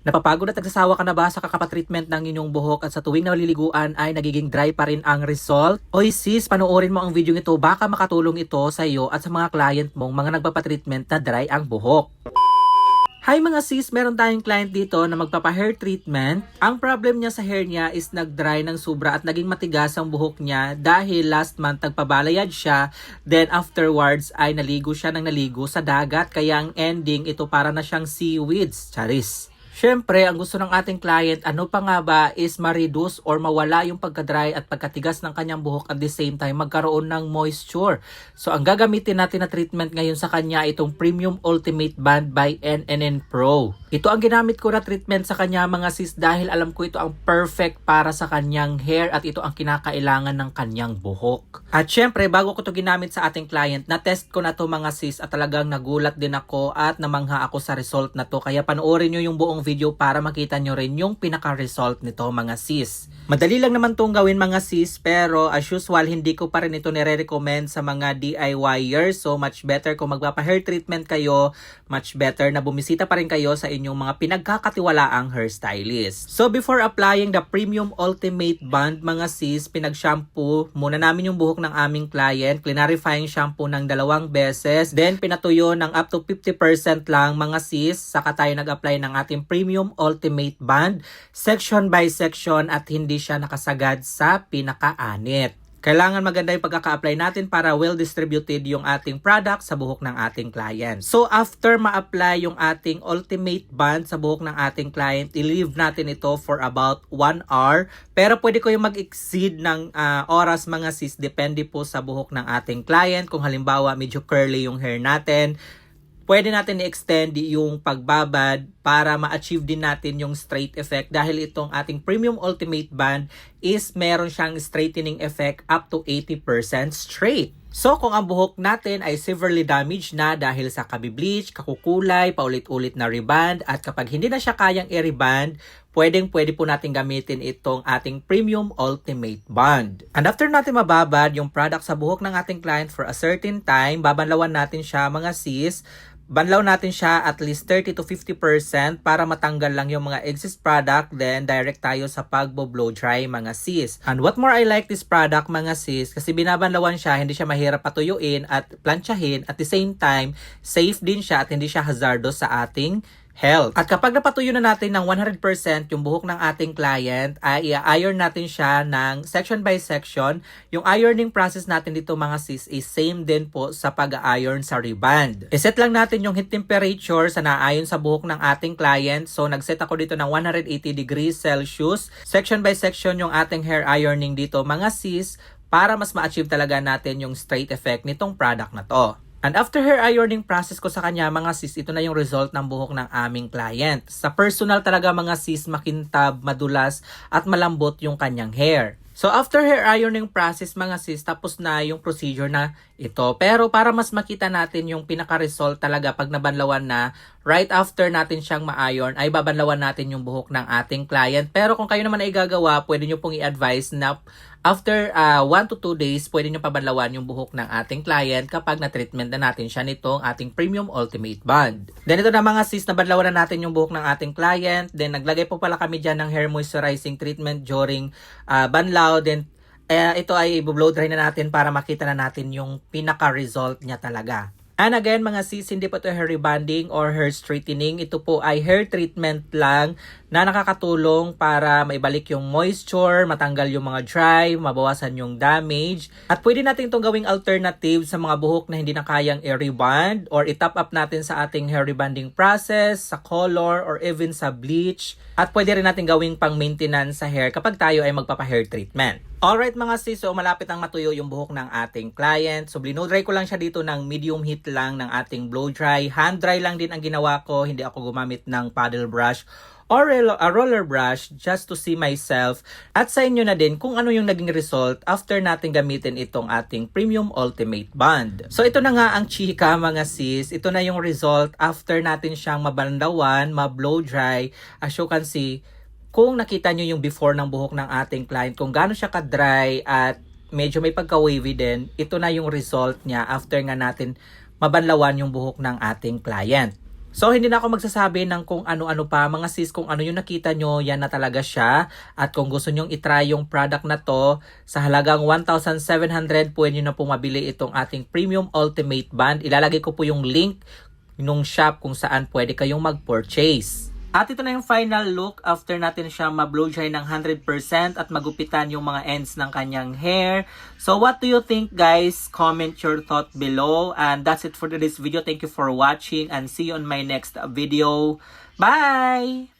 Napapagod at nagsasawa ka na ba sa kakapatreatment ng inyong buhok at sa tuwing naliliguan ay nagiging dry pa rin ang result? Oy sis, panoorin mo ang video ito baka makatulong ito sa iyo at sa mga client mong mga nagpapatreatment na dry ang buhok. Hi mga sis, meron tayong client dito na magpapa-hair treatment. Ang problem niya sa hair niya is nag-dry ng sobra at naging matigas ang buhok niya dahil last month nagpabalayad siya. Then afterwards ay naligo siya ng naligo sa dagat kaya ang ending ito para na siyang seaweeds. Charis. Siyempre, ang gusto ng ating client, ano pa nga ba, is ma-reduce or mawala yung pagka-dry at pagkatigas ng kanyang buhok at the same time magkaroon ng moisture. So, ang gagamitin natin na treatment ngayon sa kanya itong Premium Ultimate Band by NNN Pro. Ito ang ginamit ko na treatment sa kanya mga sis dahil alam ko ito ang perfect para sa kanyang hair at ito ang kinakailangan ng kanyang buhok. At syempre, bago ko to ginamit sa ating client, na-test ko na to mga sis at talagang nagulat din ako at namangha ako sa result na to. Kaya panoorin nyo yung buong video para makita nyo rin yung pinaka-result nito mga sis. Madali lang naman tong gawin mga sis pero as usual hindi ko pa rin ito nire-recommend sa mga DIYers. So much better kung magpapa-hair treatment kayo, much better na bumisita pa rin kayo sa inyong mga pinagkakatiwalaang hairstylist. So before applying the Premium Ultimate Band mga sis, pinag-shampoo muna namin yung buhok ng aming client, clarifying shampoo ng dalawang beses, then pinatuyo ng up to 50% lang mga sis, saka tayo nag-apply ng ating Premium Ultimate Band, section by section at hindi siya nakasagad sa pinakaanit. Kailangan maganda yung pagkaka-apply natin para well distributed yung ating product sa buhok ng ating client. So after ma-apply yung ating ultimate band sa buhok ng ating client, i-leave natin ito for about 1 hour. Pero pwede ko yung mag-exceed ng ah, oras mga sis, depende po sa buhok ng ating client. Kung halimbawa medyo curly yung hair natin, pwede natin i-extend yung pagbabad para ma-achieve din natin yung straight effect dahil itong ating Premium Ultimate Band is meron siyang straightening effect up to 80% straight. So kung ang buhok natin ay severely damaged na dahil sa kabibleach, kakukulay, paulit-ulit na reband at kapag hindi na siya kayang i-reband, pwedeng pwede po natin gamitin itong ating Premium Ultimate Band. And after natin mababad yung product sa buhok ng ating client for a certain time, babanlawan natin siya mga sis, banlaw natin siya at least 30 to 50% para matanggal lang yung mga excess product then direct tayo sa pagbo-blow dry mga sis. And what more I like this product mga sis kasi binabanlawan siya, hindi siya mahirap patuyuin at planchahin at the same time safe din siya at hindi siya hazardous sa ating health. At kapag napatuyo na natin ng 100% yung buhok ng ating client, ay i-iron natin siya ng section by section. Yung ironing process natin dito mga sis is same din po sa pag-iron sa reband. I-set lang natin yung heat temperature sa naayon sa buhok ng ating client. So nag-set ako dito ng 180 degrees Celsius. Section by section yung ating hair ironing dito mga sis para mas ma-achieve talaga natin yung straight effect nitong product na to. And after hair ironing process ko sa kanya, mga sis, ito na yung result ng buhok ng aming client. Sa personal talaga mga sis, makintab, madulas, at malambot yung kanyang hair. So after hair ironing process mga sis, tapos na yung procedure na ito. Pero para mas makita natin yung pinaka-result talaga pag nabanlawan na, right after natin siyang ma-iron, ay babanlawan natin yung buhok ng ating client. Pero kung kayo naman ay gagawa, pwede nyo pong i-advise na after 1 to 2 days, pwede nyo pabanlawan yung buhok ng ating client kapag na-treatment na natin siya nitong ating Premium Ultimate Band. Then ito na mga sis, nabanlawan na natin yung buhok ng ating client. Then naglagay po pala kami dyan ng hair moisturizing treatment during uh, banlaw. Then eh, ito ay i-blow dry na natin para makita na natin yung pinaka-result niya talaga. And again, mga sis, hindi po ito hair rebonding or hair straightening. Ito po ay hair treatment lang na nakakatulong para maibalik yung moisture, matanggal yung mga dry, mabawasan yung damage. At pwede natin itong gawing alternative sa mga buhok na hindi na kayang i-rebond or i-top up natin sa ating hair rebonding process, sa color, or even sa bleach. At pwede rin natin gawing pang maintenance sa hair kapag tayo ay magpapa-hair treatment. Alright mga sis, so malapit ang matuyo yung buhok ng ating client. So blow dry ko lang siya dito ng medium heat lang ng ating blow dry. Hand dry lang din ang ginawa ko, hindi ako gumamit ng paddle brush or a roller brush just to see myself at sa inyo na din kung ano yung naging result after natin gamitin itong ating Premium Ultimate Band. So ito na nga ang chika mga sis. Ito na yung result after natin siyang mabandawan, ma-blow dry. As you can see, kung nakita nyo yung before ng buhok ng ating client, kung gaano siya ka-dry at medyo may pagka-wavy din, ito na yung result niya after nga natin mabanlawan yung buhok ng ating client. So, hindi na ako magsasabi ng kung ano-ano pa. Mga sis, kung ano yung nakita nyo, yan na talaga siya. At kung gusto nyong itry yung product na to, sa halagang 1,700, pwede nyo na po mabili itong ating Premium Ultimate Band. Ilalagay ko po yung link nung shop kung saan pwede kayong mag-purchase. At ito na yung final look after natin siya ma-blow dry ng 100% at magupitan yung mga ends ng kanyang hair. So what do you think guys? Comment your thought below. And that's it for today's video. Thank you for watching and see you on my next video. Bye!